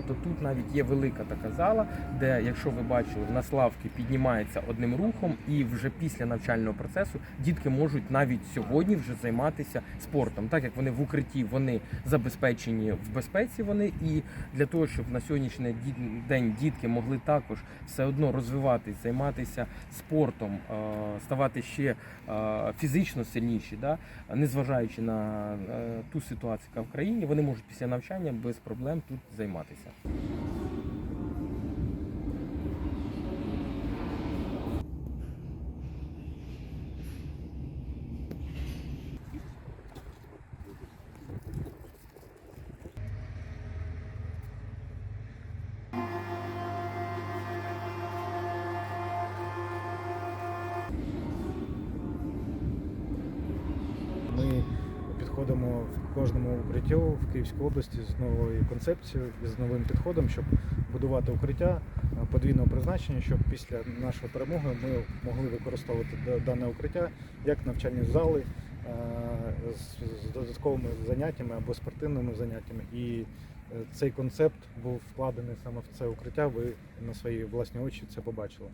То тут навіть є велика така зала, де, якщо ви бачили, на славки піднімається одним рухом, і вже після навчального процесу дітки можуть навіть сьогодні вже займатися спортом, так як вони в укритті, вони забезпечені в безпеці. Вони і для того, щоб на сьогоднішній день дітки могли також все одно розвиватись, займатися спортом, е, ставати ще е, фізично сильніші, да, незважаючи на е, ту ситуацію, яка в країні, вони можуть після навчання без проблем тут займатися. Ми підходимо в кожному укриттю в Київській області з новою концепцією і з новим підходом, щоб будувати укриття е, подвійного призначення, щоб після нашої перемоги ми могли використовувати дане укриття як навчальні зали е, з додатковими заняттями або спортивними заняттями. І е, цей концепт був вкладений саме в це укриття. Ви на свої власні очі це побачили.